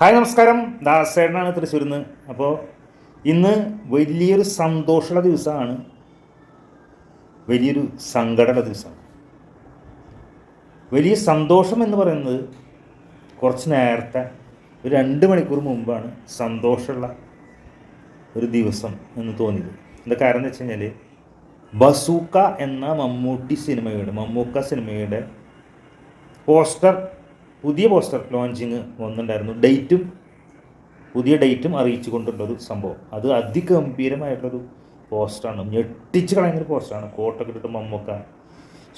Hi നമസ്കാരം. ദാസേട്ടനാണ് തൃശ്ശൂരിൽ നിന്ന് അപ്പോൾ ഇന്ന് വലിയൊരു സന്തോഷമുള്ള ദിവസമാണ്. വലിയൊരു സങ്കടമുള്ള ദിവസമാണ്. വലിയ സന്തോഷം എന്ന് പറയുന്നത് കുറച്ച് നേരത്തെ ഒരു രണ്ട് മണിക്കൂർ മുമ്പാണ് സന്തോഷമുള്ള ഒരു ദിവസം എന്ന് തോന്നിയത്. എന്താ കാരണം എന്ന് വെച്ച് കഴിഞ്ഞാൽ ബസൂക്ക എന്ന മമ്മൂട്ടി സിനിമയുടെ മമ്മൂക്ക സിനിമയുടെ പോസ്റ്റർ പുതിയ പോസ്റ്റർ ലോഞ്ചിങ് വന്നിട്ടുണ്ടായിരുന്നു. ഡേറ്റും പുതിയ ഡേറ്റും അറിയിച്ചു കൊണ്ടുള്ളൊരു സംഭവം. അത് അതിഗംഭീരമായിട്ടുള്ളൊരു പോസ്റ്ററാണ് ഞെട്ടിച്ച് കളയുന്നൊരു പോസ്റ്ററാണ് കോട്ടൊക്കെ ഇട്ടിട്ട് മമ്മൂക്ക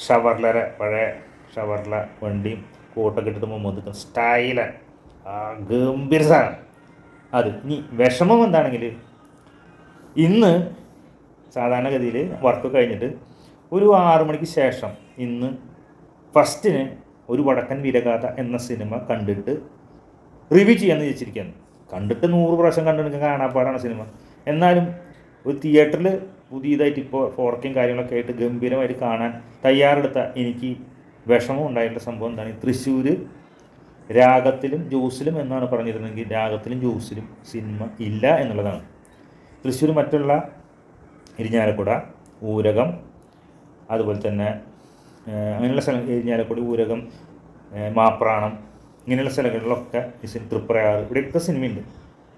ഷവർലരെ പഴയ ഷവർല വണ്ടിയും കോട്ടൊക്കെ ഇട്ടിട്ട് മമ്മൂക്ക സ്റ്റൈല ആ ഗംഭീര സാധനം. അത് ഇനി വിഷമം എന്താണെങ്കിൽ ഇന്ന് സാധാരണഗതിയിൽ വർക്ക് കഴിഞ്ഞിട്ട് ഒരു ആറു മണിക്ക് ശേഷം ഇന്ന് ഫസ്റ്റിന് ഒരു വടക്കൻ വീരഗാഥ എന്ന സിനിമ കണ്ടിട്ട് റിവ്യൂ ചെയ്യാമെന്ന് വിചാരിച്ചിരിക്കുകയാണ്. കണ്ടിട്ട് നൂറ് പ്രാവശ്യം കണ്ടിട്ട് കാണാപ്പാടാണ് സിനിമ. എന്നാലും ഒരു തിയേറ്ററിൽ പുതിയതായിട്ട് ഇപ്പോൾ ഫോർക്കും കാര്യങ്ങളൊക്കെ ആയിട്ട് ഗംഭീരമായിട്ട് കാണാൻ തയ്യാറെടുത്ത എനിക്ക് വിഷമം ഉണ്ടായിട്ടുള്ള സംഭവം എന്താണ്? തൃശ്ശൂർ രാഗത്തിലും ജ്യൂസിലും എന്നാണ് പറഞ്ഞിരുന്നെങ്കിൽ രാഗത്തിലും ജ്യൂസിലും സിനിമ ഇല്ല എന്നുള്ളതാണ്. തൃശ്ശൂർ മറ്റുള്ള ഇരിഞ്ഞാലക്കുട ഊരകം അതുപോലെ തന്നെ അങ്ങനെയുള്ള സ്ഥലം ഇരിഞ്ഞാലക്കുടി ഊരകം മാപ്രാണം ഇങ്ങനെയുള്ള സ്ഥലങ്ങളിലൊക്കെ ഈ തൃപ്രയാർ ഇവിടെയൊക്കെ സിനിമയുണ്ട്.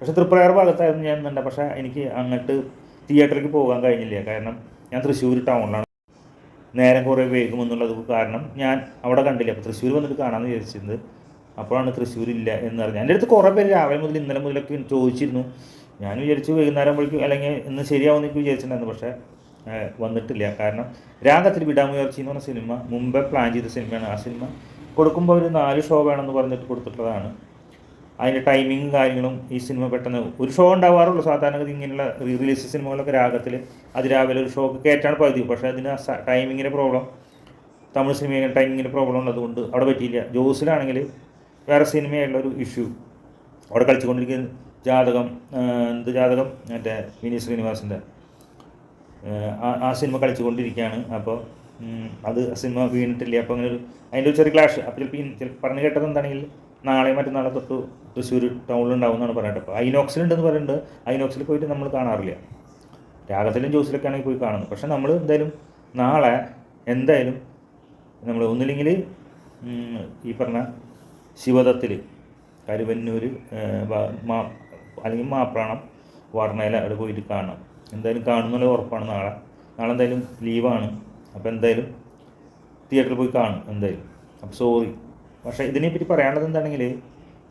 പക്ഷേ തൃപ്രയാർ ഭാഗത്തായിരുന്നു ഞാൻ എന്നുണ്ട് പക്ഷേ എനിക്ക് അങ്ങോട്ട് തിയേറ്ററിലേക്ക് പോകാൻ കഴിഞ്ഞില്ല. കാരണം ഞാൻ തൃശ്ശൂർ ടൗണിലാണ്. നേരം കുറേ വേഗമെന്നുള്ളത് കാരണം ഞാൻ അവിടെ കണ്ടില്ല. അപ്പോൾ തൃശ്ശൂർ വന്നിട്ട് കാണാമെന്ന് വിചാരിച്ചിരുന്നത്. അപ്പോഴാണ് തൃശ്ശൂർ ഇല്ല എന്ന് പറഞ്ഞത് എന്റെ അടുത്ത് കുറേ പേര് രാവിലെ മുതൽ ഇന്നലെ മുതലൊക്കെ ചോദിച്ചിരുന്നു. ഞാൻ വിചാരിച്ചു വൈകുന്നേരം ആകുമ്പോഴേക്കും അല്ലെങ്കിൽ ഇന്ന് ശരിയാവുമെന്ന് വിചാരിച്ചിട്ടുണ്ടായിരുന്നു. പക്ഷേ വന്നിട്ടില്ല. കാരണം രാഗത്തിൽ വിടാമുയർച്ചി എന്ന് പറഞ്ഞ സിനിമ മുമ്പേ പ്ലാൻ ചെയ്ത സിനിമയാണ്. ആ സിനിമ കൊടുക്കുമ്പോൾ ഒരു നാല് ഷോ വേണമെന്ന് പറഞ്ഞിട്ട് കൊടുത്തിട്ടുള്ളതാണ് അതിന്റെ ടൈമിങ്ങും കാര്യങ്ങളും ഈ സിനിമ പെട്ടെന്ന് ഒരു ഷോ ഉണ്ടാവാറുള്ളൂ. സാധാരണഗതി ഇങ്ങനെയുള്ള റീ റിലീസ് സിനിമകളൊക്കെ രാഗത്തിൽ അതിരാവിലെ ഒരു ഷോക്ക് കയറ്റാണ് പതിവ് പക്ഷേ അതിന് ടൈമിങ്ങിന്റെ പ്രോബ്ലം തമിഴ് സിനിമയിൽ ടൈമിങ്ങിന്റെ പ്രോബ്ലം ഉള്ളതുകൊണ്ട് അവിടെ പറ്റിയില്ല. ജോസിലാണെങ്കിൽ വേറെ സിനിമയുള്ള ഒരു ഇഷ്യൂ അവിടെ കളിച്ചുകൊണ്ടിരിക്കുന്ന ജാതകം എന്ത് ജാതകം? മറ്റേ വിനീത് ശ്രീനിവാസിന്റെ ആ സിനിമ കളിച്ചുകൊണ്ടിരിക്കുകയാണ്. അപ്പോൾ അത് സിനിമ വീണിട്ടില്ല. അപ്പോൾ അങ്ങനെ ഒരു അതിന്റെ ഒരു ചെറിയ ക്ലാഷ് അപ്പോൾ ചിലപ്പോൾ പറഞ്ഞു കേട്ടത് എന്താണെങ്കിൽ നാളെ മറ്റന്നാളെ തൊട്ട് തൃശ്ശൂർ ടൗണിൽ ഉണ്ടാവും എന്നാണ് പറയുന്നത് അപ്പോൾ ഐനോക്സിലുണ്ടെന്ന് പറയുന്നുണ്ട് ഐനോക്സിൽ പോയിട്ട് നമ്മൾ കാണാറില്ല. രാഗത്തിലും ജോസിലൊക്കെ ആണെങ്കിൽ പോയി കാണുന്നു പക്ഷേ നമ്മൾ എന്തായാലും നാളെ എന്തായാലും നമ്മൾ ഒന്നില്ലെങ്കിൽ ഈ പറഞ്ഞ ശിവദത്തിൽ കരുവന്നൂർ അല്ലെങ്കിൽ മാപ്രാണം വർണയില അവിടെ പോയിട്ട് കാണണം എന്തായാലും കാണുന്നുള്ള ഉറപ്പാണ് നാളെ. നാളെ എന്തായാലും ലീവാണ്. അപ്പോൾ എന്തായാലും തിയേറ്ററിൽ പോയി കാണും എന്തായാലും. അപ്പോൾ സോറി പക്ഷേ ഇതിനെപ്പറ്റി പറയാനുള്ളത് എന്താണെങ്കിൽ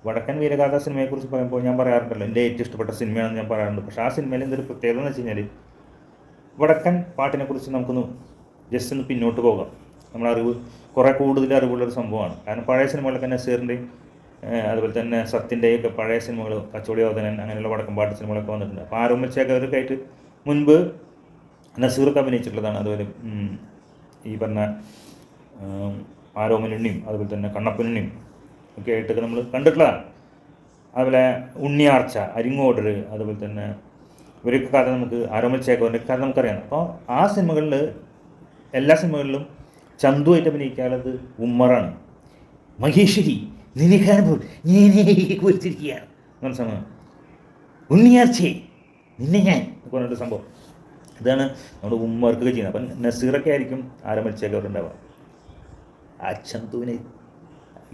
വടക്കൻ വീരഗാഥ സിനിമയെക്കുറിച്ച് പറയുമ്പോൾ ഞാൻ പറയാറുണ്ടല്ലോ എന്റെ ഏറ്റവും ഇഷ്ടപ്പെട്ട സിനിമയാണെന്ന് ഞാൻ പറയാറുണ്ട്. പക്ഷേ ആ സിനിമയിൽ എന്തൊരു പ്രത്യേകത എന്ന് വെച്ച് കഴിഞ്ഞാൽ വടക്കൻ പാട്ടിനെക്കുറിച്ച് നമുക്കൊന്ന് ജസ്റ്റ് ഒന്ന് പിന്നോട്ട് പോകാം. നമ്മുടെ അറിവ് കുറേ കൂടുതൽ അറിവുള്ളൊരു സംഭവമാണ്. കാരണം പഴയ സിനിമകളൊക്കെ നസീറിന്റെയും അതുപോലെ തന്നെ സത്യന്റെയും ഒക്കെ പഴയ സിനിമകൾ കച്ചോടി ഓതനൻ അങ്ങനെയുള്ള വടക്കൻ പാട്ട് സിനിമകളൊക്കെ വന്നിട്ടുണ്ട്. അപ്പോൾ ആരോമച്ചേക്കൊക്കെ ആയിട്ട് മുൻപ് നസീറൊക്കെ അഭിനയിച്ചിട്ടുള്ളതാണ്. അതുപോലെ ഈ പറഞ്ഞ ആരോമലുണ്ണിയും അതുപോലെ തന്നെ കണ്ണപ്പനുണ്ണിയും ഒക്കെ ആയിട്ടൊക്കെ നമ്മൾ കണ്ടിട്ടുള്ളതാണ്. അതുപോലെ ഉണ്ണിയാർച്ച അരിങ്ങോടർ അതുപോലെ തന്നെ ഇവരൊക്കെ കഥ നമുക്ക് ആരോമൽ ചേക്കോന്റെ കഥ നമുക്കറിയാം. അപ്പോൾ ആ സിനിമകളിൽ എല്ലാ സിനിമകളിലും ചന്തുവായിട്ട് അഭിനയിക്കാനുള്ളത് ഉമ്മറാണ്. മഹേശ്വരി ഞാനേ കുറിച്ചിരിക്കുകയാണ്. എന്ന ഉണ്ണിയാർച്ചേ നിന്നെ ഞാൻ പറഞ്ഞിട്ട് സംഭവം. ഇതാണ് നമ്മൾ ഉമ്മർക്കൊക്കെ ചെയ്യുന്നത്. അപ്പം നസീറൊക്കെ ആയിരിക്കും ആരംഭിച്ചേക്കവർ ഉണ്ടാവുക ആ ചന്തുവിനെ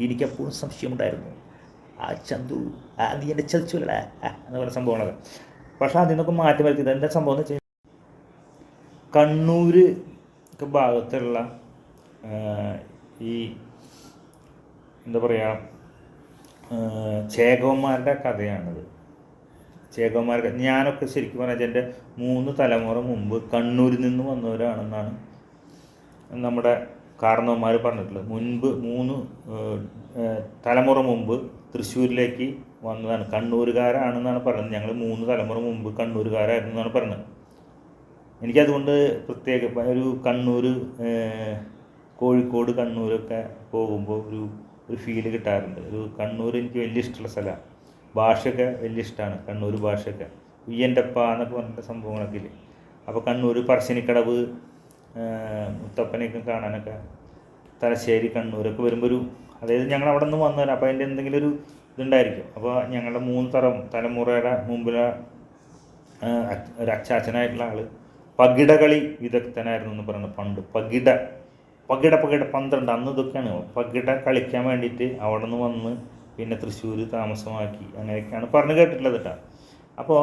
എനിക്കെപ്പോഴും സംശയമുണ്ടായിരുന്നു. ആ ചന്തു ആ നീ എന്റെ ചതിച്ചുവല്ലടാ ആ, എന്ന് പറയുന്ന സംഭവങ്ങളൊക്കെ. പക്ഷെ അതിൽ നിന്നൊക്കെ മാറ്റി വരുത്തി. എന്താ സംഭവം എന്ന് വെച്ചാൽ കണ്ണൂർ ഭാഗത്തുള്ള ഈ എന്താ പറയുക ചേകവന്മാരുടെ കഥയാണിത്. ചേകവന്മാരുടെ ഞാനൊക്കെ ശരിക്കും പറഞ്ഞാൽ എന്റെ മൂന്ന് തലമുറ മുമ്പ് കണ്ണൂരിൽ നിന്ന് വന്നവരാണെന്നാണ് നമ്മുടെ കാരണവന്മാർ പറഞ്ഞിട്ടുള്ളത്. മുൻപ് മൂന്ന് തലമുറ മുമ്പ് തൃശ്ശൂരിലേക്ക് വന്നതാണ്. കണ്ണൂരുകാരാണെന്നാണ് പറയുന്നത് ഞങ്ങൾ മൂന്ന് തലമുറ മുമ്പ് കണ്ണൂരുകാരായിരുന്നു എന്നാണ് പറയുന്നത് എനിക്കതുകൊണ്ട് പ്രത്യേക ഒരു കണ്ണൂർ കോഴിക്കോട് കണ്ണൂരൊക്കെ പോകുമ്പോൾ ഒരു ഒരു ഫീൽ കിട്ടാറുണ്ട്. ഒരു കണ്ണൂർ എനിക്ക് വലിയ ഇഷ്ടമുള്ള സ്ഥലമാണ് ഭാഷയൊക്കെ വലിയ ഇഷ്ടമാണ് കണ്ണൂർ ഭാഷയൊക്കെ. ഉയ്യന്റെപ്പ എന്നൊക്കെ പറഞ്ഞിട്ട് സംഭവങ്ങളൊക്കെ ഇല്ലേ? അപ്പോൾ കണ്ണൂർ പറശ്ശിനിക്കടവ് മുത്തപ്പനെയൊക്കെ കാണാനൊക്കെ തലശ്ശേരി കണ്ണൂരൊക്കെ വരുമ്പോൾ ഒരു അതായത് ഞങ്ങൾ അവിടെ നിന്ന് വന്നവരാണ് അപ്പോൾ അതിന്റെ എന്തെങ്കിലും ഒരു ഇതുണ്ടായിരിക്കും. അപ്പോൾ ഞങ്ങളുടെ മൂന്ന് തരം തലമുറയുടെ മുമ്പിലെ ഒരു അച്ചാച്ചനായിട്ടുള്ള ആൾ പകിടകളി വിദഗ്ധനായിരുന്നു എന്ന് പറയുന്നത് പണ്ട്. പകിട പകിട പകിട പന്ത്രണ്ട്. അന്ന് ഇതൊക്കെയാണ്. പകിട കളിക്കാൻ വേണ്ടിയിട്ട് അവിടെ നിന്ന് വന്ന് പിന്നെ തൃശ്ശൂർ താമസമാക്കി. അങ്ങനെയൊക്കെയാണ് പറഞ്ഞു കേട്ടിട്ടുള്ളത് കേട്ടോ അപ്പോൾ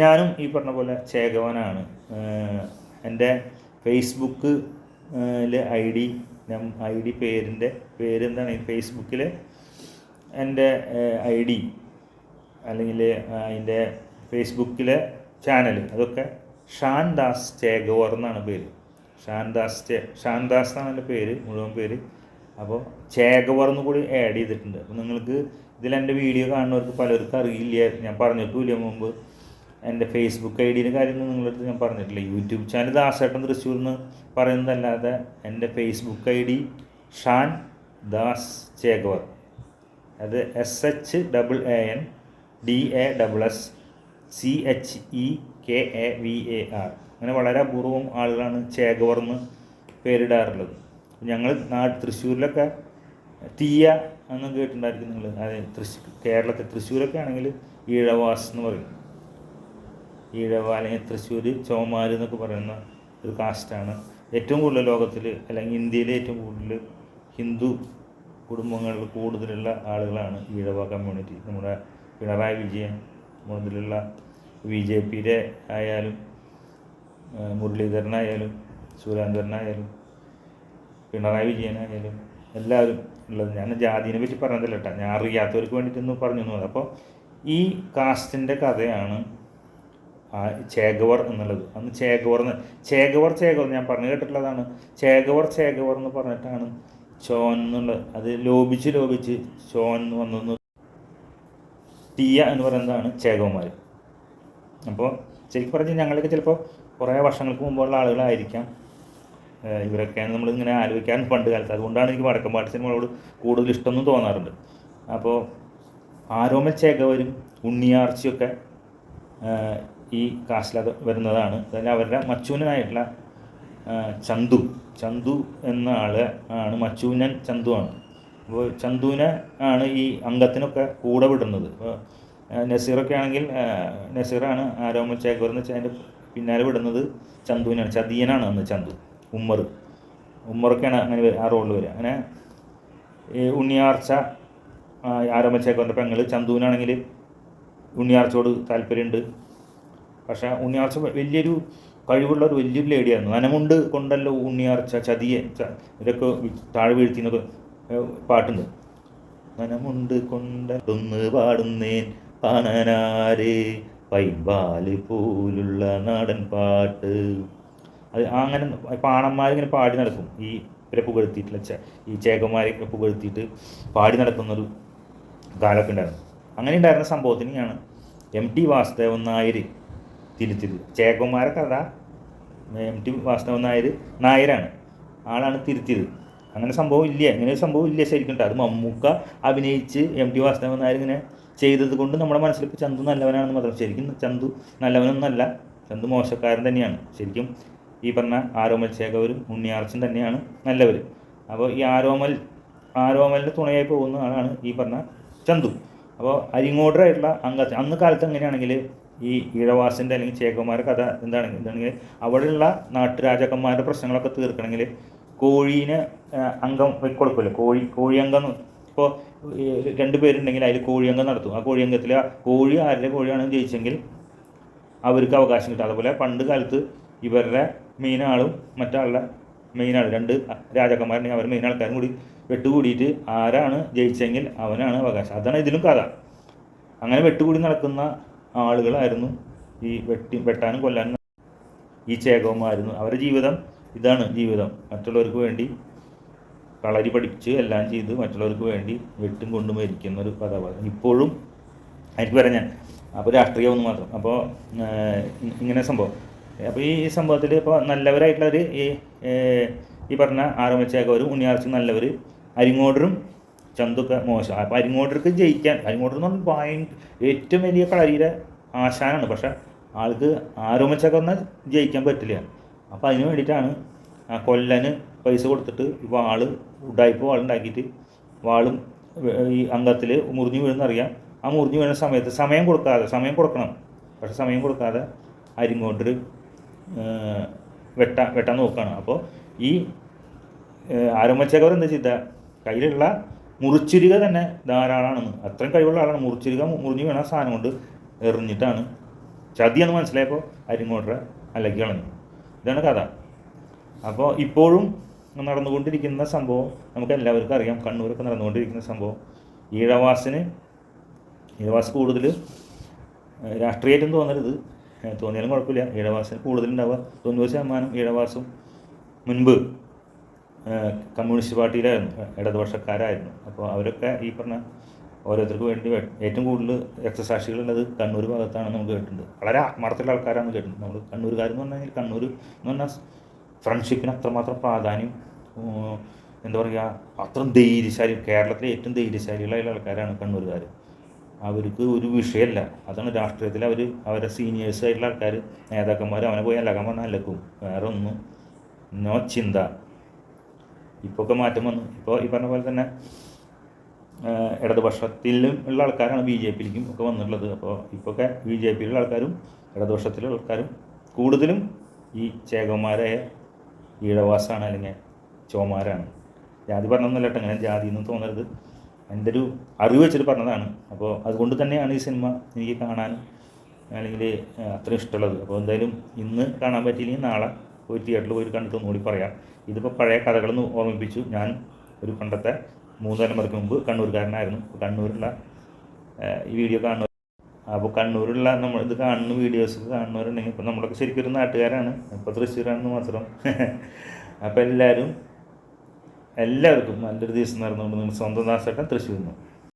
ഞാനും ഈ പറഞ്ഞ പോലെ ചേകവനാണ്. എന്റെ Facebook I D I D പേരിന്റെ പേര് എന്താണ് ഫേസ്ബുക്കിൽ എന്റെ ഐ ഡി അല്ലെങ്കിൽ അതിന്റെ ഫേസ്ബുക്കിലെ ചാനൽ അതൊക്കെ ഷാൻ ദാസ് ചേകവർ എന്നാണ് പേര്. ഷാൻദാസ് ചേ ഷാൻ ദാസ് എന്നാണ് എന്റെ പേര് മുഴുവൻ പേര്. അപ്പോൾ ചേകവർ എന്ന് കൂടി ആഡ് ചെയ്തിട്ടുണ്ട്. അപ്പോൾ നിങ്ങൾക്ക് ഇതിൽ എന്റെ വീഡിയോ കാണുന്നവർക്ക് പലർക്കും അറിയില്ല. ഞാൻ പറഞ്ഞിട്ടുമില്ല മുമ്പ്. എന്റെ ഫേസ്ബുക്ക് ഐ ഡിയുടെ കാര്യം നിങ്ങളടുത്ത് ഞാൻ പറഞ്ഞിട്ടില്ല. യൂട്യൂബ് ചാനൽ ദാസേട്ടൻ തൃശ്ശൂർ എന്ന് പറയുന്നതല്ലാതെ എന്റെ Facebook I D Shan Das Chekavar. അത് S H double A N D A double S C H E K A V A R അങ്ങനെ വളരെ അപൂർവം ആളുകളാണ് ചേകവർന്ന് പേരിടാറുള്ളത്. ഞങ്ങൾ നാട് തൃശ്ശൂരിലൊക്കെ തീയ എന്ന് കേട്ടിട്ടുണ്ടായിരിക്കും നിങ്ങൾ അതായത് തൃശ്ശൂർ കേരളത്തിൽ തൃശ്ശൂരൊക്കെ ആണെങ്കിൽ ഈഴവാസ് എന്ന് പറയും. ഈഴവ അല്ലെങ്കിൽ തൃശ്ശൂർ ചോമാര് എന്നൊക്കെ പറയുന്ന ഒരു കാസ്റ്റാണ്. ഏറ്റവും കൂടുതൽ ലോകത്തിൽ അല്ലെങ്കിൽ ഇന്ത്യയിലെ ഏറ്റവും കൂടുതൽ ഹിന്ദു കുടുംബങ്ങളിൽ കൂടുതലുള്ള ആളുകളാണ് ഈഴവ കമ്മ്യൂണിറ്റി. നമ്മുടെ പിണറായി വിജയൻ മുതലുള്ള ബി ജെ പിയിലെ ആയാലും മുരളീധരനായാലും സുരേന്ദ്രനായാലും പിണറായി വിജയനായാലും എല്ലാവരും ഉള്ളത്. ഞാൻ ജാതിനെ പറ്റി പറഞ്ഞതല്ല കേട്ടോ. ഞാൻ അറിയാത്തവർക്ക് വേണ്ടിയിട്ടൊന്ന് പറഞ്ഞു എന്ന് അപ്പോൾ ഈ കാസ്റ്റിന്റെ കഥയാണ് ചേകവർ എന്നുള്ളത്. അന്ന് ചേകവർ എന്ന് ചേകവർ ചേകവർ ഞാൻ പറഞ്ഞു കേട്ടിട്ടുള്ളതാണ്. ചേകവർ ചേകവർ എന്ന് പറഞ്ഞിട്ടാണ് ചോൻ എന്നുള്ളത്. അത് ലോപിച്ച് ലോപിച്ച് ചോൻ എന്ന് വന്നു തീയ എന്ന് പറയുന്നതാണ് ചേകവന്മാർ. അപ്പോൾ ശരിക്കും പറഞ്ഞാൽ ഞങ്ങളൊക്കെ ചിലപ്പോൾ കുറേ വർഷങ്ങൾക്ക് മുമ്പുള്ള ആളുകളായിരിക്കാം. ഇവരൊക്കെയാണ് നമ്മളിങ്ങനെ ആലോചിക്കാൻ പണ്ട് കാലത്ത്. അതുകൊണ്ടാണ് എനിക്ക് വടക്കമ്പാട്ട് സിനിമകളോട് കൂടുതൽ ഇഷ്ടമെന്നും തോന്നാറുണ്ട്. അപ്പോൾ ആരോമൽ ചേകവരും ഉണ്ണിയാർച്ചയൊക്കെ ഈ കാശിലത് വരുന്നതാണ്. അതായത് അവരുടെ മച്ചൂനനായിട്ടുള്ള ചന്തു ചന്തു എന്ന ആൾ ആണ് മച്ചൂനൻ ചന്തു ആണ്. അപ്പോൾ ചന്തുവിനെ ആണ് ഈ അംഗത്തിനൊക്കെ കൂടെ വിടുന്നത്. അപ്പോൾ നസീറൊക്കെ ആണെങ്കിൽ നസീറാണ് ആരോമൽ ചേകവർ എന്ന് വെച്ചാൽ അതിന്റെ പിന്നാലെ വിടുന്നത് ചന്തുവിനാണ് ചതിയനാണ് അന്ന് ചന്തു. ഉമ്മർ. ഉമ്മറൊക്കെയാണ് അങ്ങനെ ആ റോളിൽ വരിക. അങ്ങനെ ഈ ഉണ്ണിയാർച്ച ആ, വന്ന ചേകവറിന്റെ പെങ്ങൾ ചന്തുവിനാണെങ്കിൽ ഉണ്ണിയാർച്ചയോട് താല്പര്യമുണ്ട് പക്ഷേ ഉണ്ണിയാർച്ച വലിയൊരു കഴിവുള്ള ഒരു വലിയൊരു ലേഡിയായിരുന്നു. നനമുണ്ട് കൊണ്ടല്ലോ ഉണ്ണിയാർച്ച ചതിയെ ഇതൊക്കെ താഴെ വീഴ്ത്തിന്നൊക്കെ പാട്ടുണ്ട്. നനമുണ്ട് കൊണ്ടൊന്ന് പാടുന്നേൻ പാണനാര് പൈമ്പാൽ പോലുള്ള നാടൻ പാട്ട്. അത് അങ്ങനെ പാണന്മാരിങ്ങനെ പാടി നടക്കും. ഈ ഇവരെ പുകഴ്ത്തിയിട്ടുള്ള ചെ- ഈ ചേകന്മാരെ പുകഴ്ത്തിയിട്ട് പാടി നടക്കുന്നൊരു കാലമൊക്കെ ഉണ്ടായിരുന്നു. അങ്ങനെ ഉണ്ടായിരുന്ന സംഭവത്തിനെയാണ് എം ടി വാസുദേവൻ നായർ തിരുത്തിയത്. ചേകന്മാരെ കഥ എം ടി വാസുദേവൻ നായർ നായരാണ്. ആളാണ് തിരുത്തിയത്. അങ്ങനെ സംഭവം ഇല്ല. ഇങ്ങനെ ഒരു സംഭവം ഇല്ല ശരിക്കും. അത് മമ്മൂക്ക അഭിനയിച്ച് എം ടി വാസുദേവൻ നായർ ഇങ്ങനെ ചെയ്തത് കൊണ്ട് നമ്മുടെ മനസ്സിൽ ഇപ്പോൾ ചന്തു നല്ലവനാണെന്ന് മാത്രം. ശരിക്കും ചന്തു നല്ലവനൊന്നല്ല ചന്തു മോശക്കാരൻ തന്നെയാണ്. ശരിക്കും ഈ പറഞ്ഞ ആരോമൽ ചേകവരും ഉണ്ണിയാർച്ചൻ തന്നെയാണ് നല്ലവർ അപ്പോൾ ഈ ആരോമൽ ആരോമലിന്റെ തുണയായി പോകുന്ന ആളാണ് ഈ പറഞ്ഞ ചന്തു. അപ്പോൾ അരിങ്ങോടറായിട്ടുള്ള അംഗ അന്ന് കാലത്ത് എങ്ങനെയാണെങ്കിൽ ഈ ഈഴവാസിന്റെ അല്ലെങ്കിൽ ചേകന്മാരുടെ കഥ എന്താണെങ്കിൽ എന്താണെങ്കിൽ അവിടെയുള്ള നാട്ടുരാജാക്കന്മാരുടെ പ്രശ്നങ്ങളൊക്കെ തീർക്കണമെങ്കിൽ കോഴീനെ അംഗം കൊടുക്കുമല്ലോ കോഴി കോഴി അംഗം ഇപ്പോൾ രണ്ട് പേരുണ്ടെങ്കിൽ അതിൽ കോഴി അംഗം നടത്തും. ആ കോഴി അംഗത്തിൽ ആ കോഴി ആരുടെ കോഴിയാണ് ജയിച്ചെങ്കിൽ അവർക്ക് അവകാശം കിട്ടും. അതുപോലെ പണ്ട് കാലത്ത് ഇവരുടെ മെയിൻ ആളും മറ്റാളുടെ മെയിൻ രണ്ട് രാജാക്കന്മാരുണ്ടെങ്കിൽ അവർ മെയിൻ ആൾക്കാരും കൂടി വെട്ടുകൂടിയിട്ട് ആരാണ് ജയിച്ചെങ്കിൽ അവനാണ് അവകാശം. അതാണ് ഇതിലും കഥ. അങ്ങനെ വെട്ടുകൂടി നടക്കുന്ന ആളുകളായിരുന്നു ഈ വെട്ടി വെട്ടാനും കൊല്ലാനും ഈ ചേകവന്മായിരുന്നു അവരുടെ ജീവിതം ഇതാണ് ജീവിതം. മറ്റുള്ളവർക്ക് വേണ്ടി കളരി പഠിച്ച് എല്ലാം ചെയ്ത് മറ്റുള്ളവർക്ക് വേണ്ടി വെട്ടും കൊണ്ടും മരിക്കുന്ന ഒരു കഥാപാത്രം. ഇപ്പോഴും എനിക്ക് പറയാം ഞാൻ അപ്പോൾ രാഷ്ട്രീയം ഒന്ന് മാത്രം. അപ്പോൾ ഇങ്ങനെ സംഭവം. അപ്പോൾ ഈ സംഭവത്തിൽ ഇപ്പോൾ നല്ലവരായിട്ടുള്ളവർ ഈ ഈ പറഞ്ഞ ആരോമിച്ചേക്കവരും ഉണ്ണിയാർച്ചും നല്ലവർ അരിങ്ങോടരും ചന്തൊക്കെ മോശം. അപ്പോൾ അരിങ്ങോടർക്ക് ജയിക്കാൻ അരിങ്ങോടർ എന്ന് പറഞ്ഞാൽ ഭയങ്കര ഏറ്റവും വലിയ കളരിയുടെ ആശാനാണ്. പക്ഷേ ആൾക്ക് ആരോമച്ചൊക്കെ വന്നാൽ ജയിക്കാൻ പറ്റില്ല. അപ്പോൾ അതിന് വേണ്ടിയിട്ടാണ് ആ കൊല്ലന് പൈസ കൊടുത്തിട്ട് വാൾ ഉടായ്പ വാളുണ്ടാക്കിയിട്ട് വാളും ഈ അംഗത്തിൽ മുറിഞ്ഞു വീഴുന്നറിയാം. ആ മുറിഞ്ഞു വീഴുന്ന സമയത്ത് സമയം കൊടുക്കാതെ സമയം കൊടുക്കണം. പക്ഷെ സമയം കൊടുക്കാതെ അരിങ്ങോട്ടൊരു വെട്ട വെട്ടാൻ നോക്കുകയാണ് അപ്പോൾ ഈ ആരംഭച്ചകർ എന്താ ചെയ്ത? കയ്യിലുള്ള മുറിച്ചുരുക തന്നെ ധാരാളമാണെന്ന് അത്രയും കഴിവുള്ള ആളാണ്. മുറിച്ചുരുക മുറിഞ്ഞു വീണ സാധനം കൊണ്ട് എറിഞ്ഞിട്ടാണ്. ചതിയെന്ന് മനസ്സിലായപ്പോൾ അരിങ്ങോട്ടറെ അലക്കി കളഞ്ഞു. ഇതാണ് കഥ. അപ്പോൾ ഇപ്പോഴും നടന്നുകൊണ്ടിരിക്കുന്ന സംഭവം നമുക്ക് എല്ലാവർക്കും അറിയാം. കണ്ണൂരൊക്കെ നടന്നുകൊണ്ടിരിക്കുന്ന സംഭവം. ഈഴവാസിന് ഈഴവാസ് കൂടുതൽ രാഷ്ട്രീയമായിട്ടും തോന്നരുത്. തോന്നിയാലും കുഴപ്പമില്ല. ഈഴവാസിന് കൂടുതലുണ്ടാവുക. തൊണ്ണൂറ് ശതമാനം ഈഴവാസും മുൻപ് കമ്മ്യൂണിസ്റ്റ് പാർട്ടിയിലായിരുന്നു. ഇടതുപക്ഷക്കാരായിരുന്നു. അപ്പോൾ അവരൊക്കെ ഈ പറഞ്ഞ ഓരോരുത്തർക്ക് വേണ്ടി ഏറ്റവും കൂടുതൽ രക്തസാക്ഷികളുള്ളത് കണ്ണൂർ ഭാഗത്താണ് നമുക്ക് കേട്ടിട്ടുണ്ട്. വളരെ ആത്മാർത്ഥമുള്ള ആൾക്കാരാണെന്ന് കേട്ടിട്ടുണ്ട്. നമ്മൾ കണ്ണൂരുകാരെന്ന് പറഞ്ഞു കഴിഞ്ഞാൽ കണ്ണൂർ എന്ന് പറഞ്ഞാൽ ഫ്രണ്ട്ഷിപ്പിന് അത്രമാത്രം പ്രാധാന്യം എന്താ പറയുക അത്രയും ധൈര്യശാലി കേരളത്തിലെ ഏറ്റവും ധൈര്യശാലികളായ ആൾക്കാരാണ് കണ്ണൂരുകാർ. അവർക്ക് ഒരു വിഷയമല്ല. അതാണ് രാഷ്ട്രീയത്തിൽ അവർ അവരെ സീനിയേഴ്സ് ആയിട്ടുള്ള ആൾക്കാർ നേതാക്കന്മാർ അവനെ പോയി അലക്കാൻ പറഞ്ഞാൽ അലക്കും. വേറെ ഒന്നും നോ ചിന്ത. ഇപ്പോൾ ഒക്കെ മാറ്റം വന്നു. ഇപ്പോൾ ഈ പറഞ്ഞ പോലെ തന്നെ ഇടതുപക്ഷത്തിലും ഉള്ള ആൾക്കാരാണ് ബി ജെ പിയിലേക്കും ഒക്കെ വന്നിട്ടുള്ളത്. അപ്പോൾ ഇപ്പോൾ ഒക്കെ ബി ജെ പിയിലുള്ള ആൾക്കാരും ഇടതുപക്ഷത്തിലുള്ള ആൾക്കാരും കൂടുതലും ഈ ചേകന്മാരായ ഈഴവാസാണ് അല്ലെങ്കിൽ ചോമാരാണ് ജാതി പറഞ്ഞൊന്നുമല്ല കേട്ടോ അങ്ങനെ ജാതി എന്ന് തോന്നരുത്. എന്റെ ഒരു അറിവ് വെച്ചിട്ട് പറഞ്ഞതാണ്. അപ്പോൾ അതുകൊണ്ട് തന്നെയാണ് ഈ സിനിമ എനിക്ക് കാണാൻ അല്ലെങ്കിൽ അത്രയും ഇഷ്ടമുള്ളത്. അപ്പോൾ എന്തായാലും ഇന്ന് കാണാൻ പറ്റിയില്ലെങ്കിൽ നാളെ പോയി തിയേറ്ററിൽ പോയി കണ്ടിട്ട് ഒന്നുകൂടി പറയാം. ഇതിപ്പോൾ പഴയ കഥകളൊന്ന് ഓർമ്മിപ്പിച്ചു. ഞാൻ ഒരു പണ്ടത്തെ മൂന്ന് തലമുറയ്ക്ക് മുമ്പ് കണ്ണൂർക്കാരനായിരുന്നു അപ്പോൾ കണ്ണൂരുള്ള ഈ വീഡിയോ കാണുന്ന അപ്പോൾ കണ്ണൂരുള്ള നമ്മൾ ഇത് കാണുന്ന വീഡിയോസ് കാണുന്നവരുണ്ടെങ്കിൽ ഇപ്പോൾ നമ്മളൊക്കെ ശരിക്കും ഒരു നാട്ടുകാരാണ്. ഇപ്പോൾ തൃശ്ശൂരാണെന്ന് മാത്രം. അപ്പോൾ എല്ലാവരും എല്ലാവർക്കും നല്ലൊരു ദിവസം നടന്നുകൊണ്ട് നിങ്ങൾ സ്വന്തം ദാസേട്ടൻ തൃശ്ശൂരിൽ